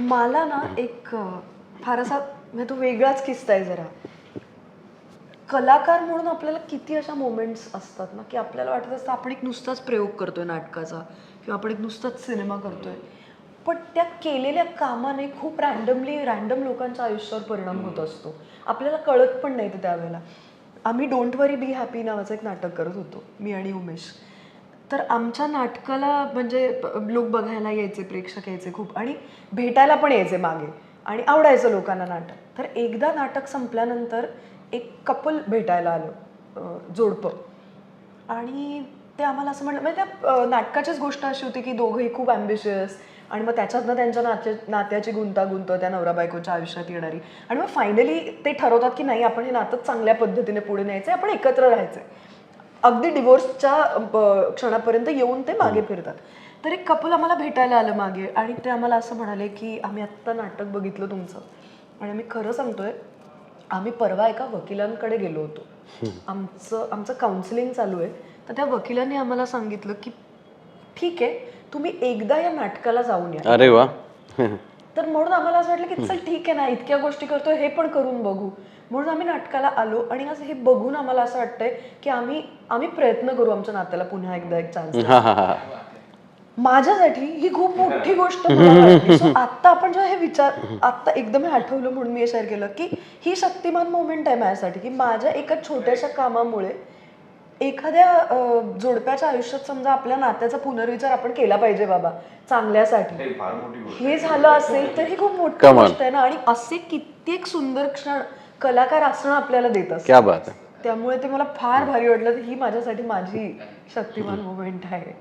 मला ना एक फारसा म्हणजे तो वेगळाच किस्सा आहे जरा. कलाकार म्हणून आपल्याला किती अशा मोमेंट्स असतात ना की आपल्याला वाटत असतं आपण एक नुसताच प्रयोग करतोय नाटकाचा किंवा आपण एक नुसताच सिनेमा करतोय. पण त्या केलेल्या कामाने खूप रॅन्डमली रॅन्डम लोकांच्या आयुष्यावर परिणाम होत असतो. आपल्याला कळत पण नाही ते त्यावेळेला. आम्ही डोंट वरी बी हॅपी नावाचं एक नाटक करत होतो मी आणि उमेश. तर आमच्या नाटकाला म्हणजे लोक बघायला यायचे प्रेक्षक यायचे खूप आणि भेटायला पण यायचे मागे आणि आवडायचं लोकांना नाटक. तर एकदा नाटक संपल्यानंतर एक कपल भेटायला आलं जोडपं. आणि ते आम्हाला असं म्हटलं म्हणजे त्या नाटकाचीच गोष्ट अशी होती की दोघंही खूप ॲम्बिशियस आणि मग त्याच्यातनं त्यांच्या नात्या नात्याची गुंतागुंत त्या नवरा बायकोच्या आयुष्यात येणारी. आणि मग फायनली ते ठरवतात की नाही आपण हे नातं चांगल्या पद्धतीने पुढे न्यायचं आहे आपण एकत्र राहायचं अगदी डिवोर्सच्या क्षणापर्यंत येऊन ते मागे फिरतात. तर एक कपल आम्हाला भेटायला आलं मागे आणि ते आम्हाला असं म्हणाले की आम्ही आत्ता नाटक बघितलं तुमचं आणि आम्ही खरं सांगतोय आम्ही परवा एका वकिलांकडे गेलो होतो. आमचं आमचं काउन्सिलिंग चालू आहे. तर त्या वकिलांनी आम्हाला सांगितलं की ठीक आहे तुम्ही एकदा या नाटकाला जाऊन या. अरे वा. तर म्हणून आम्हाला असं वाटलं की चल ठीक आहे ना इतक्या गोष्टी करतोय हे पण करून बघू. म्हणून आम्ही नाटकाला आलो आणि आज हे बघून आम्हाला असं वाटतंय की आम्ही आम्ही प्रयत्न करू आमच्या नात्याला पुन्हा एकदा एक चान्स माझ्यासाठी ही खूप मोठी गोष्ट आता आपण जेव्हा हे विचार आता एकदम हे आठवलं म्हणून मी हे शेअर केलं की ही शक्तिमान मोमेंट आहे माझ्यासाठी की माझ्या एका छोट्याशा कामामुळे एखाद्या जोडप्याच्या आयुष्यात समजा आपल्या नात्याचा पुनर्विचार आपण केला पाहिजे बाबा चांगल्यासाठी. हे झालं असेल तर ही खूप मोठी. गोष्ट आहे ना. आणि असे कित्येक सुंदर क्षण कलाकार असणं आपल्याला देत असतं क्या बात आहे. त्यामुळे ते मला फार भारी वाटलं. ही माझ्यासाठी माझी शक्तिमान मोमेंट आहे.